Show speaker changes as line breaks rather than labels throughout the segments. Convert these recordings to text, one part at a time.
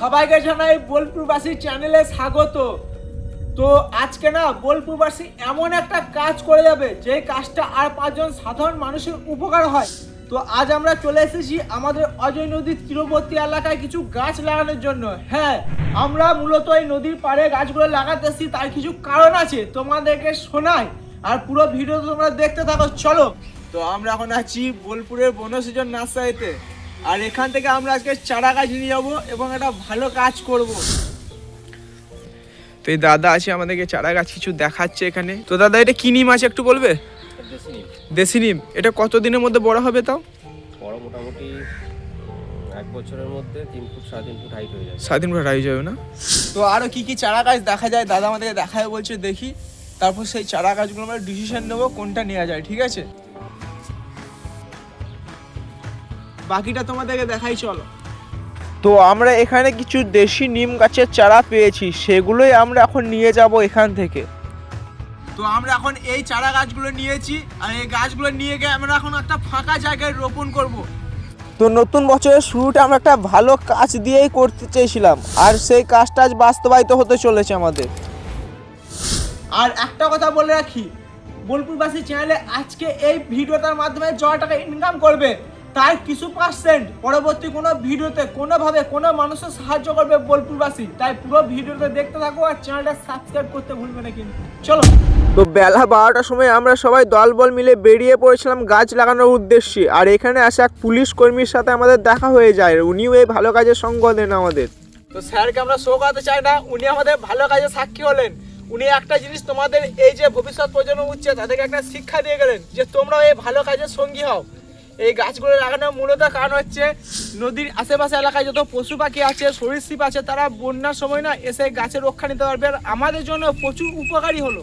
সবাইকে জানাই বোলপুরবাসী চ্যানেলে স্বাগত। তো আজকে না বোলপুরবাসী এমন একটা কাজ করে যাবে যে কাজটা আর পাঁচজন সাধারণ মানুষের উপকার হয়। তো আজ আমরা চলে এসেছি আমাদের অজয় নদীর তীরবর্তী এলাকায় কিছু গাছ লাগানোর জন্য। হ্যাঁ আমরা মূলত এই নদীর পাড়ে গাছগুলো লাগাতেছি, তার কিছু কারণ আছে, তোমাদেরকে শোনাই। আর পুরো ভিডিও তোমরা দেখতে থাকো, চলো। তো আমরা এখন আছি বোলপুরের বনসৃজন নার্সারিতে। আর এখান থেকে আমরা আজকে চারা গাছ নিয়ে যাব এবং একটা ভালো কাজ করব।
তো এই দাদা আছে আমাদেরকে চারা গাছ কিছু দেখাচ্ছে এখানে। তো দাদা এটা কি নিম আছে একটু বলবে?
দেশি নিম।
দেশি নিম। এটা কত দিনের মধ্যে বড় হবে তাও?
বড় মোটামুটি এক বছরের মধ্যে তিন ফুট সাড়ে তিন ফুট হাইট হয়ে যায়
সাত দিন পর রাই যাবে না?
তো আরও কি কি চারা গাছ দেখা যায়? দাদা আমাদেরকে দেখায় বলছে দেখি। তারপর সেই চারা গাছগুলো আমরা ডিসিশন নেব কোনটা নেওয়া যায় ঠিক আছে? বাকিটা তোমাদেরকে দেখাই চলো। তো আমরা এখানে কিছু দেশি নিম গাছের চারা পেয়েছি সেগুলোই আমরা এখন নিয়ে যাব এখান থেকে। তো আমরা এখন এই চারা গাছগুলো নিয়েছি আর এই গাছগুলো নিয়ে গিয়ে আমরা এখন একটা ফাঁকা জায়গায় রোপণ করব। তো নতুন বছরের শুরুটা আমরা একটা ভালো কাজ দিয়েই করতে চেয়েছিলাম আর সেই কাজটা আজ বাস্তবায়িত হতে চলেছে আমাদের। আর একটা কথা বলে রাখি বোলপুরবাসী চ্যানেলে আজকে এই ভিডিওটার মাধ্যমে যত টাকা ইনকাম করবে। তার কিছু পার্সেন্ট পরবর্তী কোনো ভিডিওতে কোনোভাবে কোনো মানুষের সাহায্য করবে বোলপুরবাসী। তাই পুরো ভিডিওটা দেখতে থাকো আর চ্যানেলটা সাবস্ক্রাইব করতে ভুলবে না কিন্তু। চলো। তো বেলা বারোটার সময় আমরা সবাই দলবল মিলে বেরিয়ে পড়েছিলাম গাছ লাগানোর উদ্দেশ্যে। আর এখানে আসে এক পুলিশ কর্মীর সাথে আমাদের দেখা হয়ে যায়। উনিও এই ভালো কাজের সঙ্গ দেন আমাদের। তো স্যারকে আমরা শো করাতে চাই না উনি আমাদের ভালো কাজে সাক্ষী হলেন। উনি একটা জিনিস তোমাদের এই যে ভবিষ্যৎ প্রজন্ম উঠছে তাদেরকে একটা শিক্ষা দিয়ে গেলেন যে তোমরাও এই ভালো কাজের সঙ্গী হও। এই গাছগুলো লাগানোর মূলত কারণ হচ্ছে নদীর আশেপাশে এলাকায় যত পশু পাখি আছে, সরীসৃপ আছে, তারা বন্যার সময় না এসে গাছের রক্ষা নিতে পারবে আর আমাদের জন্য প্রচুর উপকারী হলো।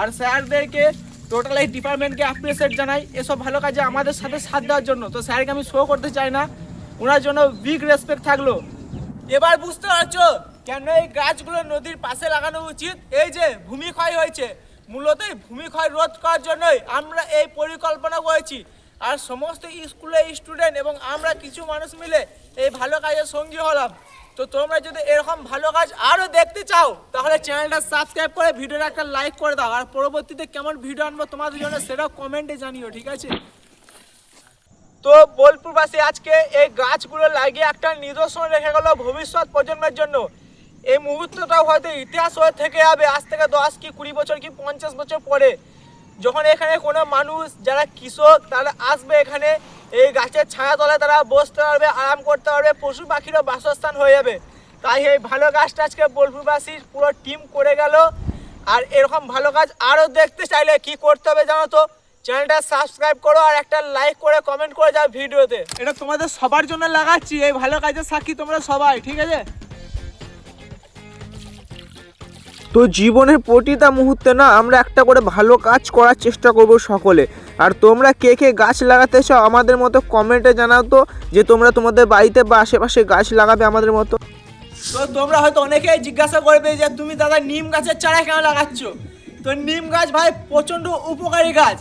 আর স্যারদেরকে টোটাল এই ডিপার্টমেন্টকে অ্যাপ্রিসিয়েট জানাই এসব ভালো কাজে আমাদের সাথে সাথ দেওয়ার জন্য। তো স্যারকে আমি শো করতে চাই না, ওনার জন্য বিগ রেসপেক্ট থাকল। এবার বুঝতে পারছ কেন এই গাছগুলো নদীর পাশে লাগানো উচিত? এই যে ভূমি ক্ষয় হয়েছে, মূলত ভূমি ক্ষয় রোধ করার জন্যই আমরা এই পরিকল্পনা করেছি। আর সমস্ত স্কুলের স্টুডেন্ট এবং আমরা কিছু মানুষ মিলে এই ভালো কাজের সঙ্গী হলাম। তো তোমরা যদি এরকম ভালো কাজ আরও দেখতে চাও, তাহলে চ্যানেলটা সাবস্ক্রাইব করে ভিডিওটা একটা লাইক করে দাও। আর পরবর্তীতে কেমন ভিডিও আনব তোমাদের জন্য সেটাও কমেন্টে জানিও, ঠিক আছে? তো বোলপুরবাসী, আজকে এই গাছগুলো লাগিয়ে একটা নিদর্শন রেখে গেল ভবিষ্যৎ প্রজন্মের জন্য। এই মুহূর্তটাও হয়তো ইতিহাস হয়ে থেকে যাবে। আজ থেকে দশ কি কুড়ি বছর কি পঞ্চাশ বছর পরে যখন এখানে কোনো মানুষ, যারা কৃষক, তারা আসবে এখানে, এই গাছের ছায়া তলায় তারা বসতে পারবে, আরাম করতে পারবে, পশু পাখিরও বাসস্থান হয়ে যাবে। তাই এই ভালো গাছটা আজকে বোলপুরবাসীর পুরো টিম করে গেল। আর এরকম ভালো কাজ আরও দেখতে চাইলে কি করতে হবে জানো তো? চ্যানেলটা সাবস্ক্রাইব করো আর একটা লাইক করে কমেন্ট করে যাও ভিডিওতে। এটা তোমাদের সবার জন্য লাগাচ্ছি, এই ভালো কাজের সাক্ষী তোমরা সবাই, ঠিক আছে? তো জীবনের প্রতিটা মুহূর্তে না আমরা একটা করে ভালো কাজ করার চেষ্টা করব সকলে। আর তোমরা কে কে গাছ লাগাতে চাও আমাদের মতো কমেন্টে জানাও তো, যে তোমরা তোমাদের বাড়িতে বা আশেপাশে গাছ লাগাবে আমাদের মতো। তো তোমরা হয়তো অনেকেই জিজ্ঞাসা করবে যে তুমি দাদা নিম গাছের চারা কেন লাগাচ্ছ? তো নিম গাছ ভাই প্রচণ্ড উপকারী গাছ।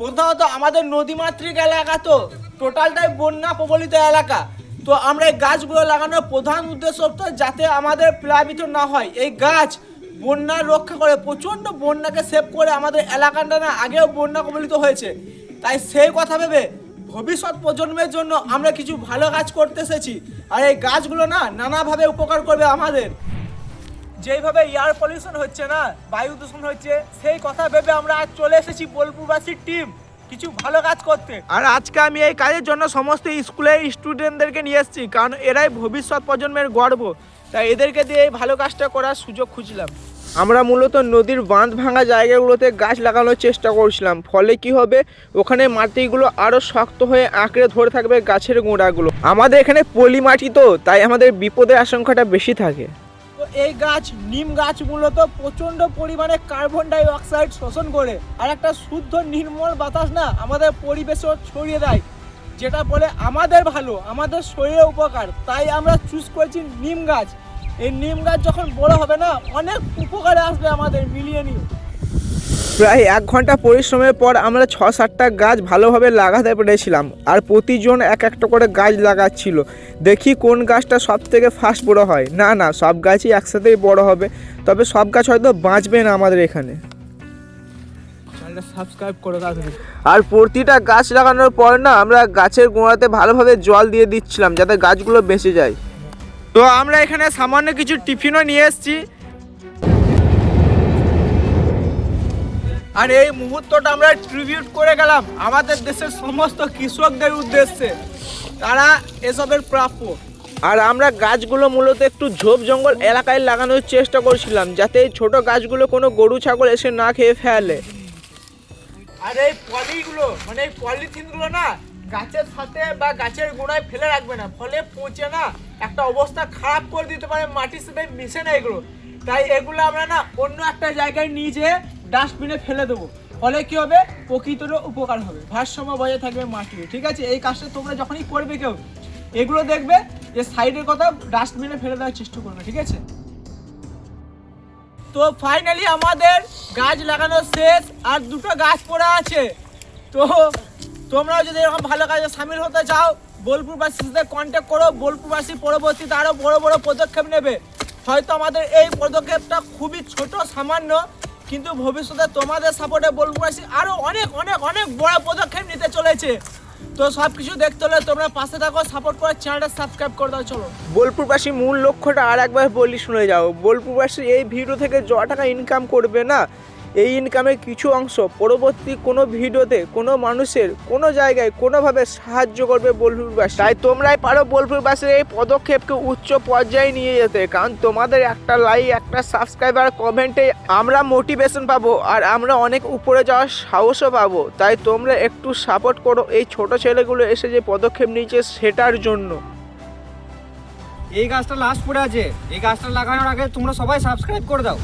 প্রথমত আমাদের নদীমাতৃক এলাকা তো, টোটালটাই বন্যা প্রবলিত এলাকা। তো আমরা এই গাছগুলো লাগানোর প্রধান উদ্দেশ্য তো যাতে আমাদের প্লাবিত না হয়। এই গাছ বন্যা রক্ষা করে, প্রচণ্ড বন্যাকে সেভ করে আমাদের এলাকাটা না আগেও বন্যা কবলিত হয়েছে। তাই সেই কথা ভেবে ভবিষ্যৎ প্রজন্মের জন্য আমরা কিছু ভালো কাজ করতে এসেছি। আর এই গাছগুলো না নানাভাবে উপকার করবে আমাদের। যেইভাবে এয়ার পলিউশন হচ্ছে না, বায়ু দূষণ হচ্ছে, সেই কথা ভেবে আমরা আজ চলে এসেছি বোলপুরবাসীর টিম কিছু ভালো কাজ করতে। আর আজকে আমি এই কাজের জন্য সমস্ত স্কুলের স্টুডেন্টদেরকে নিয়ে এসেছি, কারণ এরাই ভবিষ্যৎ প্রজন্মের গর্ব। তাই এদেরকে দিয়ে এই ভালো কাজটা করার সুযোগ খুঁজলাম। আমরা মূলত নদীর বাঁধ ভাঙা জায়গাগুলোতে গাছ লাগানোর চেষ্টা করছিলাম। ফলে কি হবে? ওখানে মাটিগুলো আরও শক্ত হয়ে আঁকড়ে ধরে থাকবে গাছের গোড়াগুলো। আমাদের এখানে পলি মাটি তো, তাই আমাদের বিপদের আশঙ্কাটা বেশি থাকে। এই গাছ, নিম গাছ মূলত প্রচণ্ড পরিমাণে কার্বন ডাই অক্সাইড শোষণ করে আর একটা শুদ্ধ নির্মল বাতাস না আমাদের পরিবেশও ছড়িয়ে দেয়, যেটা বলে আমাদের ভালো, আমাদের শরীরে উপকার। তাই আমরা চুজ করেছি নিম গাছ। এই নিম গাছ যখন বড় হবে না, অনেক উপকারে আসবে আমাদের মিলিয়ে নিয়ে। প্রায় এক ঘণ্টা পরিশ্রমের পর আমরা ছ সাতটা গাছ ভালোভাবে লাগাতে পেরেছিলাম। আর প্রতিজন এক একটা করে গাছ লাগাচ্ছিল। দেখি কোন গাছটা সব থেকে ফার্স্ট বড় হয়। না না সব গাছই একসাথেই বড় হবে। তবে সব গাছ হয়তো বাঁচবে না আমাদের এখানে।
সাবস্ক্রাইব করে
আর প্রতিটা গাছ লাগানোর পর না আমরা গাছের গোড়াতে ভালোভাবে জল দিয়ে দিচ্ছিলাম যাতে গাছগুলো বেঁচে যায়।
তো আমরা এখানে সামান্য কিছু টিফিনও নিয়ে এসেছি। আর এই মুহূর্তটা আমরা ট্রিবিউট করে গেলাম আমাদের দেশের সমস্ত কৃষকদের উদ্দেশ্যে। তারা এসবের প্রাপ্য।
আর আমরা গাছগুলো মূলত একটু ঝোপ জঙ্গল এলাকায় লাগানোর চেষ্টা করছিলাম যাতে এই ছোট গাছগুলো কোনো গরু ছাগল এসে না খেয়ে ফেলে।
আর এই পলিগুলো মানে এই পলিথিনগুলো না গাছের সাথে বা গাছের গোড়ায় ফেলে রাখবে না ফলে পচে না একটা অবস্থা খারাপ করে দিতে পারে মাটির সাথে মিশে না এগুলো। তাই এগুলো আমরা না অন্য একটা জায়গায় নিয়ে যেয়ে ডাস্টবিনে ফেলে দেবো। ফলে কি হবে? প্রকৃতিরও উপকার হবে। ভারসাম্য বজায় থাকবে মাটির ঠিক আছে? এই কাজটা তোমরা যখনই করবে কেউ, এগুলো দেখবে যে সাইডের কথা ডাস্টবিনে ফেলে দেওয়ার চেষ্টা করবে। ঠিক আছে? তো ফাইনালি আমাদের গাছ লাগানো শেষ, আর দুটো গাছ পড়ে আছে। তো তোমরাও যদি এরকম ভালো কাজে সামিল হতে চাও বোলপুরবাসীর সাথে কন্ট্যাক্ট করো। বোলপুরবাসী পরবর্তীতে আরও বড় বড় পদক্ষেপ নেবে। হয়তো আমাদের এই পদক্ষেপটা খুবই ছোট, সামান্য কিন্তু ভবিষ্যতে তোমাদের সাপোর্টে বলব আসি আরও অনেক অনেক অনেক বড় পদক্ষেপ নিতে চলেছে। তো সব কিছু দেখতে হলে তোমরা পাশে থাকো সাপোর্ট করে চ্যানেলটা সাবস্ক্রাইব করে দাও, চলো।
বোলপুরবাসী, মূল লক্ষ্যটা আর একবার বলি, শুনে যাও। বোলপুরবাসী এই ভিডিও থেকে য টাকা ইনকাম করবে না? এই ইনকামের কিছু অংশ পরবর্তী কোনো ভিডিওতে কোনো মানুষের কোনো জায়গায় কোনোভাবে সাহায্য করবে বোলপুরবাসী তাই তোমরাই পারো বোলপুরবাসীর এই পদক্ষেপকে উচ্চ পর্যায়ে নিয়ে যেতে। কারণ তোমাদের একটা লাইক একটা সাবস্ক্রাইবার কমেন্টে আমরা মোটিভেশন পাবো আর আমরা অনেক উপরে যাওয়ার সাহসও পাবো। তাই তোমরা একটু সাপোর্ট করো এই ছোট ছেলেগুলো এসে যে পদক্ষেপ নিয়েছে সেটার জন্য।
এই গাছটা লাস্ট পড়ে আছে। এই গাছটা লাগানোর আগে তোমরা সবাই সাবস্ক্রাইব করে দাও।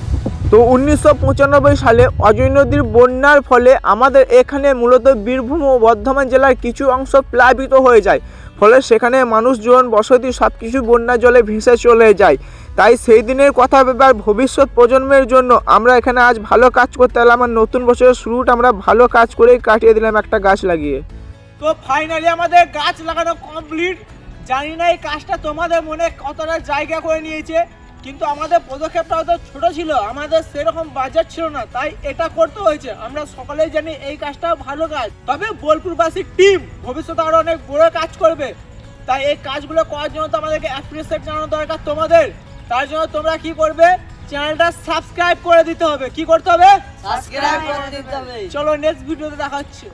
তো উনিশশো পঁচানব্বই সালে অজয় নদীর বন্যার ফলে আমাদের এখানে মূলত বীরভূম ও বর্ধমান জেলার কিছু অংশ প্লাবিত হয়ে যায়। ফলে সেখানে মানুষজন, বসতি সব কিছু বন্যা জলে ভেসে চলে যায়। তাই সেই দিনের কথা ভেবে ভবিষ্যৎ প্রজন্মের জন্য আমরা এখানে আজ ভালো কাজ করতে এলাম আর নতুন বছরের শুরুটা আমরা ভালো কাজ করেই কাটিয়ে দিলাম একটা গাছ লাগিয়ে।
তো ফাইনালি আমাদের গাছ লাগানো কমপ্লিট জানি না এই কাজটা তোমাদের মনে কতটা জায়গা করে নিয়েছে। কিন্তু আমাদের পদক্ষেপটা হয়তো ছোট ছিল আমাদের সেরকম বাজার ছিল না তাই এটা করতে হয়েছে। আমরা সকলেই জানি এই কাজটা ভালো কাজ। তবে বোলপুরবাসীর টিম ভবিষ্যতে আরও অনেক বড় কাজ করবে। তাই এই কাজগুলো করার জন্য তো আমাদেরকে অ্যাপ্রিসিয়েট জানানো দরকার তোমাদের। তার জন্য তোমরা কি করবে? চ্যানেলটা সাবস্ক্রাইব করে দিতে হবে। কি করতে হবে?
সাবস্ক্রাইব করে দিতে হবে।
চলো নেক্সট ভিডিওতে দেখা হচ্ছে।